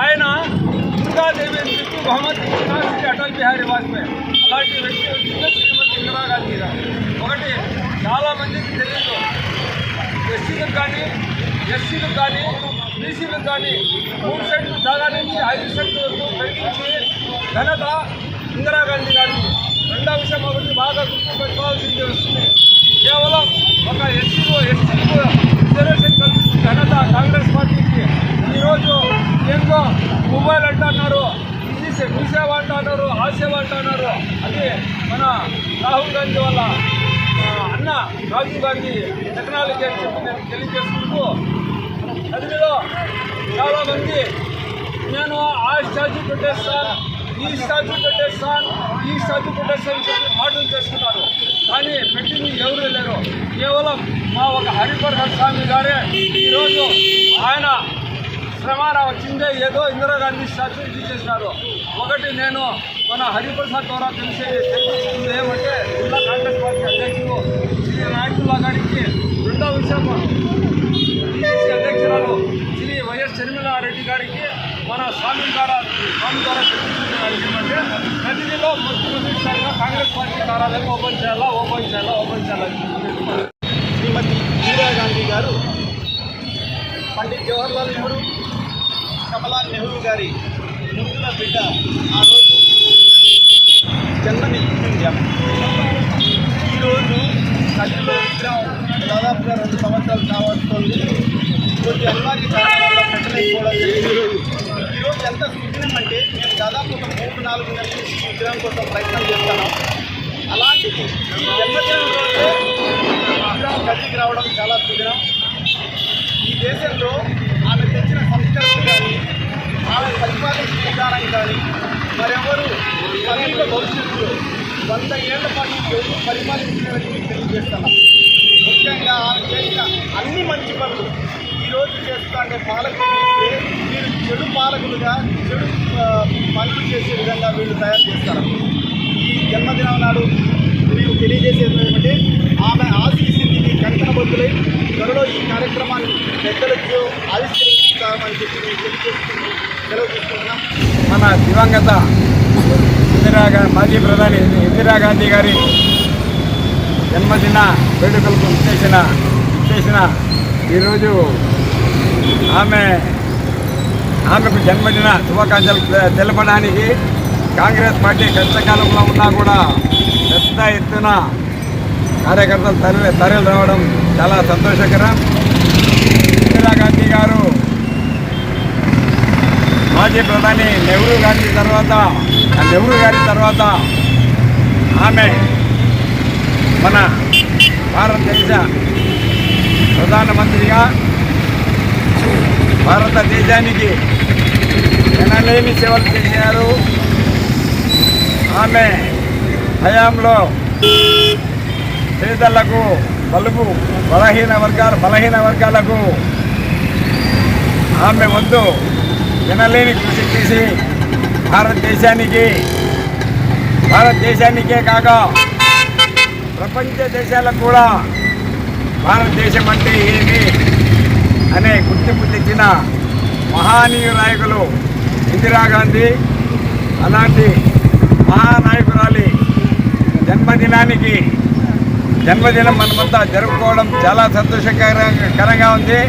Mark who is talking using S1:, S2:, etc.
S1: ఆయన దుర్గాదేవి చుట్టూ బహుమతి మొహమ్మద్ శ్రీ అటల్ బిహారీ వాజ్పేయి అలాంటి వ్యక్తి శ్రీమతి ఇందిరాగాంధీ గారు. ఒకటి చాలా మందికి తెలియదు. ఎస్సీలకు కానీ ఎస్సీలకు కానీ బీసీలకు కానీ మూడు సెంట్లు దాగా నుంచి ఐదు సెంట్లు వరకు పెంచి ఘనత ఇందిరాగాంధీ గారికి రెండో విషయం ఒకటి బాగా గుర్తు పెట్టుకోవాల్సింది వస్తుంది కేవలం ఒక ఎస్సీలు ఎస్టీలకు రిజర్వేషన్ కల్పించిన ఘనత కాంగ్రెస్ పార్టీకి ఈరోజు ఏందో మొబైల్ అంటున్నారు తీసే మీసేవ అంటున్నారు ఆసేవ అంటున్నారు. అది మన రాహుల్ గాంధీ వల్ల అన్న రాజీవ్ గాంధీ టెక్నాలజీ అని చెప్పి నేను తెలియజేసుకుంటూ అదిలో చాలామంది నేను ఆ స్టాచ్యూ పెట్టేస్తాను ఈ స్టాచ్యూ పెట్టేస్తాను ఈ స్టాచ్యూ పెట్టేస్తాను అని చెప్పి మాటలు చేసుకున్నారు కానీ పెట్టింది ఎవరు లేరు. కేవలం మా ఒక హరిప్రసాద్ స్వామి గారే. ఈరోజు ఆయన శ్రమాన వచ్చిందే ఏదో ఇందిరాగాంధీ స్టాచ్యూ ఇది చేసినారు ఒకటి నేను మన హరిప్రసాద్ ద్వారా తెలిసే తెలిసింది ఏమంటే జిల్లా కాంగ్రెస్ పార్టీ అధ్యక్షులు శ్రీ నాయకుల్లా గారికి రెండో విషయం పిసిసి అధ్యక్షురాలు శ్రీ వైఎస్ షర్మిలారెడ్డి గారికి మన స్వామి ద్వారా స్వామి ద్వారా తెలియజేస్తున్నారు ఏమంటే ప్రతిదిలో మొట్టమొదటిసారిగా కాంగ్రెస్ పార్టీ కార్యాలయం ఓపెన్ చేయాలా ఓపెన్ చేయాలా ఓపెన్ చేయాలని
S2: శ్రీమతి ఇందిరాగాంధీ గారు పండిత్ జవహర్లాల్ నెహ్రూ కమలాల్ నెహ్రూ గారి ముందుల బిడ్డ ఆ రోజు జన్మనిచ్చిందాం ఈరోజు తల్లిలో విగ్రహం దాదాపుగా రెండు సంవత్సరాలు కావాల్సింది కొన్ని అనివార్య కారణాల వల్ల పెట్టలేకపోవడం జరిగింది. ఈరోజు ఎంత సుదినం అంటే మేము దాదాపు ఒక మూడు నాలుగు నెలల నుంచి ఈ విగ్రహం కోసం ప్రయత్నం చేస్తున్నాం. అలాంటిది ఈ జన్మదినం రోజే విగ్రహం కదిలికి రావడం చాలా సుదినం. ఈ దేశంలో ఆమె తెచ్చిన సంస్కరణలు కానీ ఆమె పరిపాలించిన విధానం కానీ మరెవరు సమీప భవిష్యత్తులో వంద ఏళ్ళ పాటు ఎవరు పరిపాలించారని మీకు తెలియజేస్తున్నాం ముఖ్యంగా ఆమె చేసిన అన్ని మంచి పనులు ఈరోజు చేస్తుంటే పాలకులు మీరు వీరు చెడు పాలకులుగా చెడు పనులు చేసే విధంగా వీళ్ళు తయారు చేస్తారు. ఈ జన్మదినం నాడు మీకు తెలియజేసేది ఏమంటే ఆమె ఆశీస్సుని కంకణబద్దులై త్వరలో ఈ కార్యక్రమాన్ని పెద్దలకు ఆవిష్కరించుతామని చెప్పి మేము సెలవు తీసుకుంటున్నాం.
S1: మన దివంగత ఇందిరా మాజీ ప్రధాని ఇందిరాగాంధీ గారి జన్మదిన వేడుకలకు ఇచ్చేసిన ఇచ్చేసిన ఈరోజు ఆమె ఆమెకు జన్మదిన శుభాకాంక్షలు తె- తెలపడానికి కాంగ్రెస్ పార్టీ కష్టకాలంలో ఉన్నా కూడా పెద్ద ఎత్తున కార్యకర్తలు తరలి తరలి రావడం చాలా సంతోషకరం. ఇందిరాగాంధీ గారు మాజీ ప్రధాని నెహ్రూ గారి తర్వాత ఆ నెహ్రూ గారి తర్వాత ఆమె మన భారతదేశ ప్రధానమంత్రిగా భారతదేశానికి ఎనలేని సేవలు చేశారు. ఆమె హయాంలో పేదలకు బలుపు బలహీన వర్గాలు బలహీన వర్గాలకు ఆమె వద్దు. వినలేని కృషి చేసి భారతదేశానికి భారతదేశానికే కాక ప్రపంచ దేశాలకు కూడా భారతదేశం అంటే ఏమి అనే గుర్తింపు తెచ్చిన మహానీయ నాయకులు ఇందిరాగాంధీ అలాంటి మహానాయకురాలి జన్మదినానికి జన్మదినం మనమంతా జరుపుకోవడం చాలా సంతోషకరంగా ఉంది.